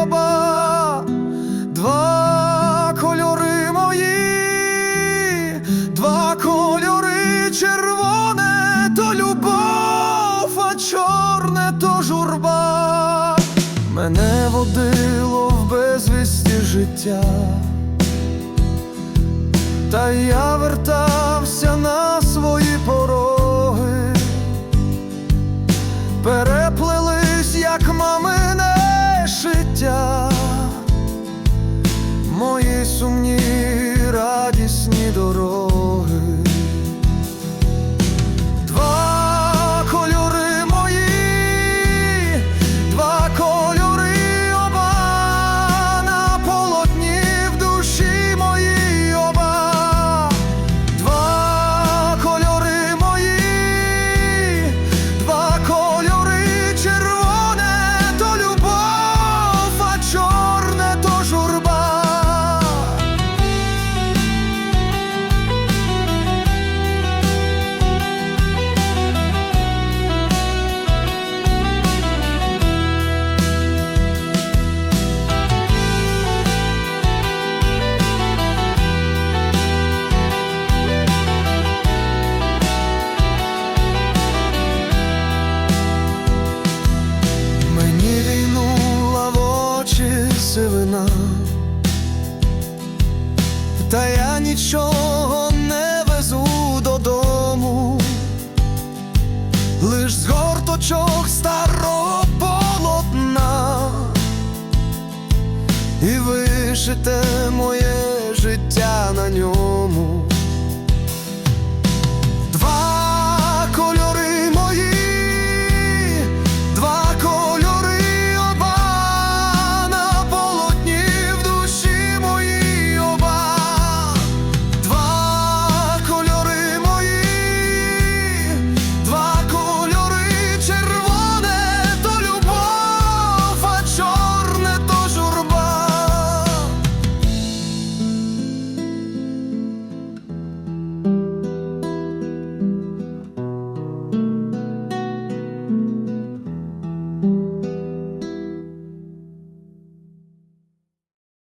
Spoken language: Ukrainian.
моїй оба, два кольори мої, два кольори червоне то любов, а чорне то журба. Мене водило в безвісті життя. Та я вертався на свої пороги, переплелись, та я нічого не везу додому, лиш з горточок старого полотна, і вишите моє життя на ньому.